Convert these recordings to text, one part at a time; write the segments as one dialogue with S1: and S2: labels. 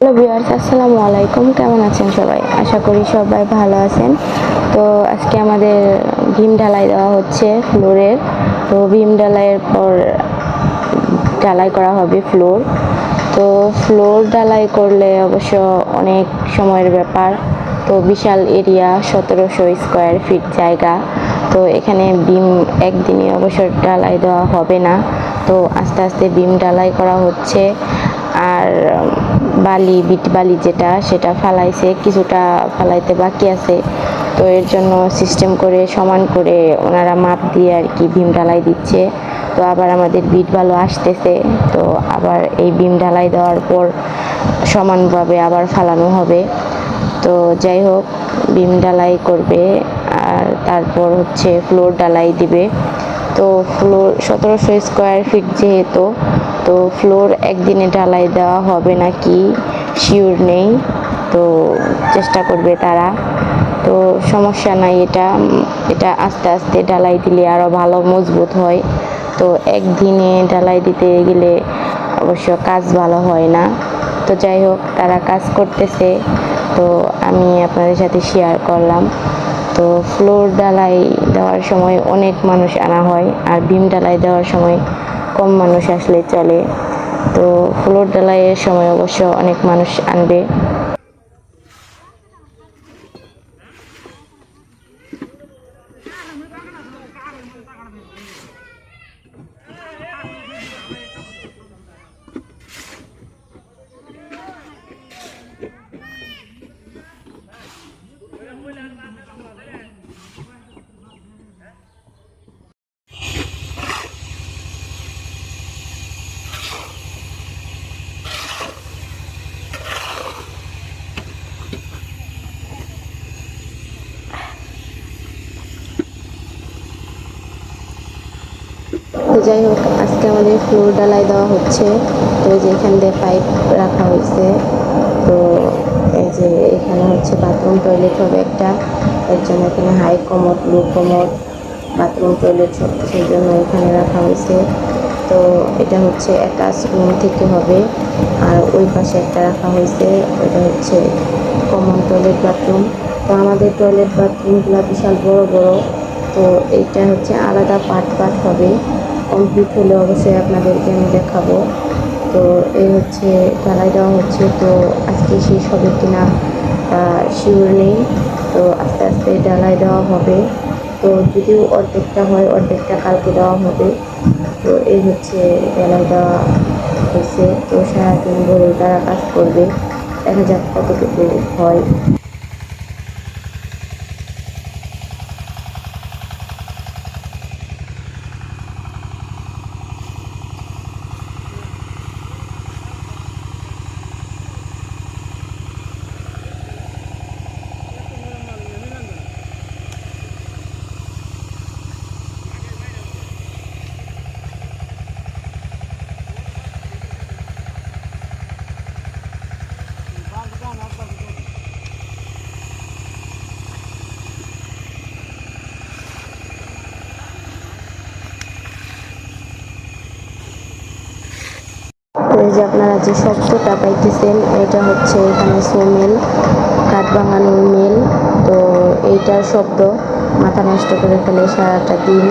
S1: Hello viewers, আসসালামু আলাইকুম। কেমন আছেন সবাই? আশা করি সবাই ভালো আছেন। তো আজকে আমাদের ভীম ঢালাই দেওয়া হচ্ছে ফ্লোরের। তো ভীম ঢালাইয়ের পর ঢালাই করা হবে ফ্লোর। তো ফ্লোর ঢালাই করলে অবশ্য অনেক সময়ের ব্যাপার। তো বিশাল এরিয়া, সতেরোশো স্কোয়ার ফিট জায়গা। তো এখানে বিম একদিনে অবশ্য ঢালাই দেওয়া হবে না। তো আস্তে আস্তে বিম ঢালাই করা হচ্ছে। আর বালি, বিট বালি যেটা, সেটা ফালাইছে, কিছুটা ফালাইতে বাকি আছে। তো এর জন্য সিস্টেম করে, সমান করে ওনারা মাপ দিয়ে আর কি বিম ঢালাই দিচ্ছে। তো আবার আমাদের বিট বালু আসতেছে, তো আবার এই বিম ঢালাই দেওয়ার পর সমানভাবে আবার ফালানো হবে। তো যাই হোক বিম ঢালাই করবে, আর তারপর হচ্ছে ফ্লোর ঢালাই দিবে। তো ফ্লোর সতেরোশো স্কোয়ার ফিট যেহেতু তো ফ্লোর একদিনে ঢালাই দেওয়া হবে নাকি? শিওর নেই। তো চেষ্টা করবে তারা। তো সমস্যা নাই এটা। এটা আস্তে আস্তে ঢালাই দিলে আরও ভালো মজবুত হয়। তো একদিনে ঢালাই দিতে গেলে অবশ্য কাজ ভালো হয় না। তো যাই হোক, তারা কাজ করতেছে। তো আমি আপনাদের সাথে শেয়ার করলাম। তো ফ্লোর ডালাই দেওয়ার সময় অনেক মানুষ আনা হয়। আর বিম ডালাই দেওয়ার সময় কম মানুষ আসলে চলে। তো ফ্লোর ডালাইয়ের সময় অবশ্য অনেক মানুষ আনবে। তো যাই হোক, আজকে আমাদের ফ্লোর ডালাই দেওয়া হচ্ছে। তো যে এখান দিয়ে পাইপ রাখা হয়েছে। তো এই যে এখানে হচ্ছে বাথরুম টয়লেট হবে একটা। এর জন্য এখানে high commode low commode bathroom toilet সব কিছুর জন্য এখানে রাখা হয়েছে। তো এটা হচ্ছে অ্যাটাচ রুম থেকে হবে। আর ওই পাশে একটা রাখা হয়েছে ওটা হচ্ছে কমন টয়লেট বাথরুম তো আমাদের টয়লেট বাথরুমগুলো বিশাল বড় বড়। তো এইটা হচ্ছে আলাদা পার্ট পার্ট হবে। কমপ্লিট হলে অবশ্যই আপনাদেরকে আমি দেখাবো। তো এই হচ্ছে ঢালাই দেওয়া হচ্ছে, তো আজকে শেষ হবে কিনা শিওর নেই। তো আস্তে আস্তে ঢালাই দেওয়া হবে। তো যদিও অর্ধেকটা হয়, অর্ধেকটা কালকে দেওয়া হবে। তো এই হচ্ছে ঢালাই দেওয়া হয়েছে। তো সারাদিন ধরে তারা কাজ করবে। দেখা যাক কতটুকু হয়। এই যে আপনারা যে শব্দটা পাইতেছেন, এটা হচ্ছে এখানে সোমেল, কাঠ ভাঙানোর মেল। তো এইটার শব্দ, মাথা নষ্ট করে ফেলে সারাটা দিন।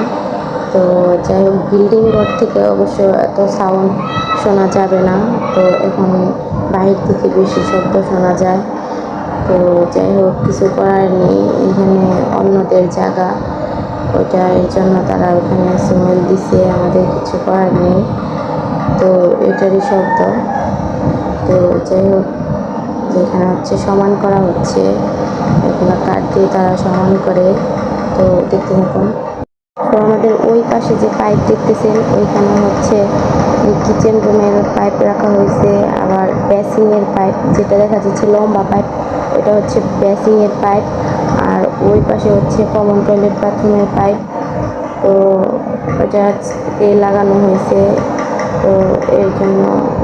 S1: তো যাই হোক বিল্ডিং ঘর থেকে অবশ্য এত সাউন্ড শোনা যাবে না। তো এখন বাহির থেকে বেশি শব্দ শোনা যায়। তো যাই হোক, কিছু করার নেই। এখানে অন্যদের জায়গা। ওইটা এর জন্য তারা ওখানে সোমেল দিছে। আমাদের কিছু করার নেই। তো এটারই শব্দ। তো যাই হোক যেখানে হচ্ছে সমান করা হচ্ছে এগুলো কাঠ দিয়ে তারা সমান করে, তো দেখতে থাকুন। তো আমাদের ওই পাশে যে পাইপ দেখতেছেন, ওইখানে হচ্ছে কিচেন রুমের পাইপ রাখা হয়েছে, আবার বেসিংয়ের পাইপ, যেটা দেখা যাচ্ছে লম্বা পাইপ, এটা হচ্ছে বেসিংয়ের পাইপ, আর ওই পাশে হচ্ছে কমন টয়লেট বাথরুমের পাইপ। তো ওটা আজকে লাগানো হয়েছে। তো এর জন্য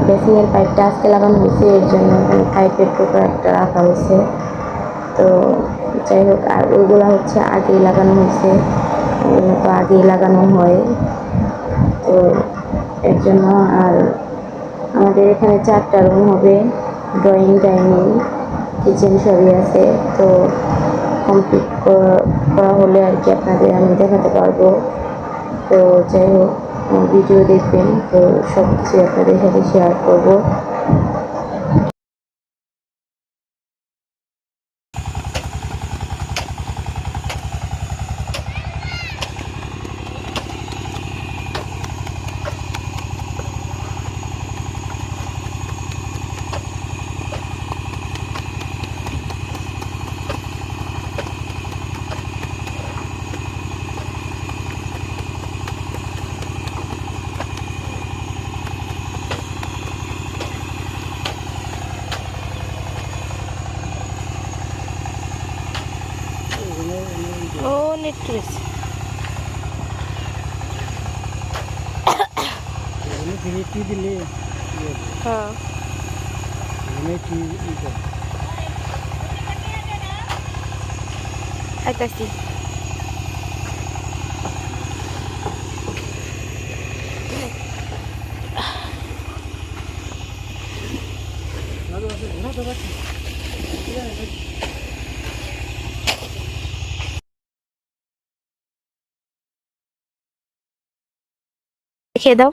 S1: বেসিংয়ের পাইপটা আজকে লাগানো হয়েছে, এর জন্য এখানে পাইপের টুকরো একটা রাখা হয়েছে। তো যাই হোক, আর ওইগুলো হচ্ছে আগেই লাগানো হয়েছে ওগুলো তো আগেই লাগানো হয়। তো এর জন্য আর আমাদের এখানে চারটা রুম হবে ড্রয়িং ডাইনিং কিচেন সবই আছে। তো কমপ্লিট করা হলে আর কি আপনাদের আমি দেখাতে পারব। তো যাই হোক ভিডিও দেখবেন। তো সব কিছু আপনাদের সাথে শেয়ার করব।
S2: এখানে ফিরিটি দিলে
S3: হ্যাঁ
S2: এখানে কি ই করে?
S3: আইতাছি খেয়ে দাও।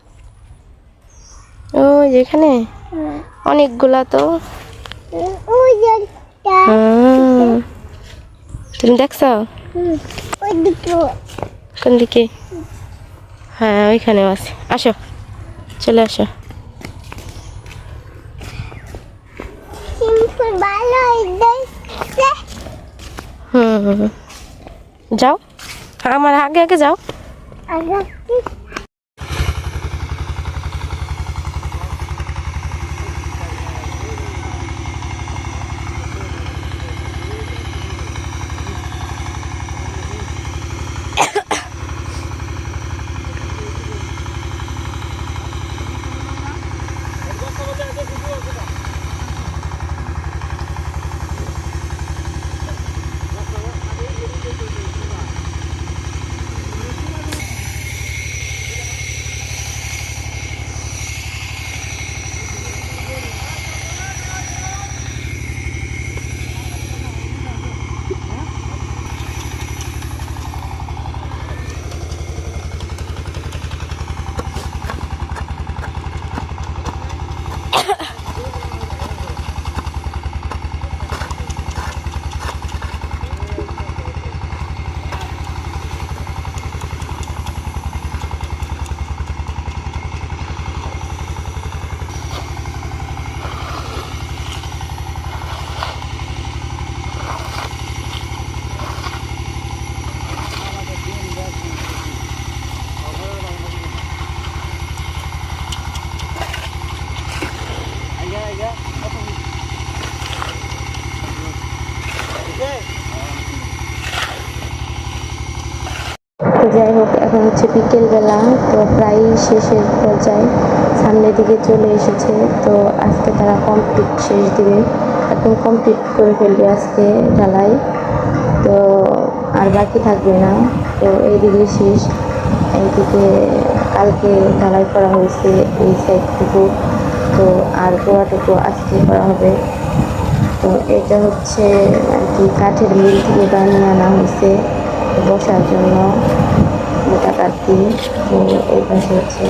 S3: ও যেখানে অনেকগুলা তো। তুমি দেখছ? কোন দিকে? হ্যাঁ ওইখানেও আছে। আসো চলে আসো। হুম। যাও। আমার আগে আগে যাও।
S1: যাই হোক, এখন হচ্ছে বিকেলবেলা, তো প্রায় শেষের পর্যায়ে সামনের দিকে চলে এসেছে। তো আজকে তারা কমপ্লিট শেষ দিবে। একদম কমপ্লিট করে ফেলবে আজকে ঢালাই। তো আর বাকি থাকবে না। তো এইদিকে শেষ। এইদিকে কালকে ঢালাই করা হয়েছে এই সাইডটুকু তো আর গোড়াটুকু আজকে করা হবে। তো এটা হচ্ছে আর কি কাঠের মিল থেকে বানিয়ে আনা হয়েছে। বসার জন্য মোটা তো এই পাশে হচ্ছে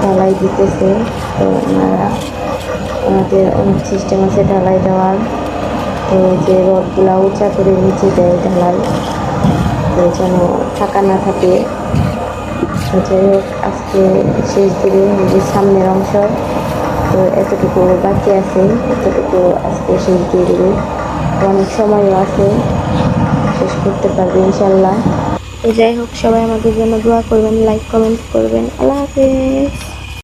S1: ঢালাই দিতেছে। তো ওনারা, ওনাদের অনেক সিস্টেম আছে ঢালাই দেওয়ার। তো যে রডগুলা উঁচা করে নিচে দেয় ঢালাই, তো যেন ফাঁকা না থাকে। যাই হোক, আজকে শেষ দিকে যে সামনের অংশ, তো এতটুকু বাকি আছে, এতটুকু আজকে শেষ দিয়ে দেবে। অনেক সময়ও আছে। শেষ করতে পারবে, ইনশাল্লাহ। যাই হোক, সবাই আমাদের জন্য দোয়া করবেন লাইক কমেন্ট করবেন। আল্লাহ হাফেজ।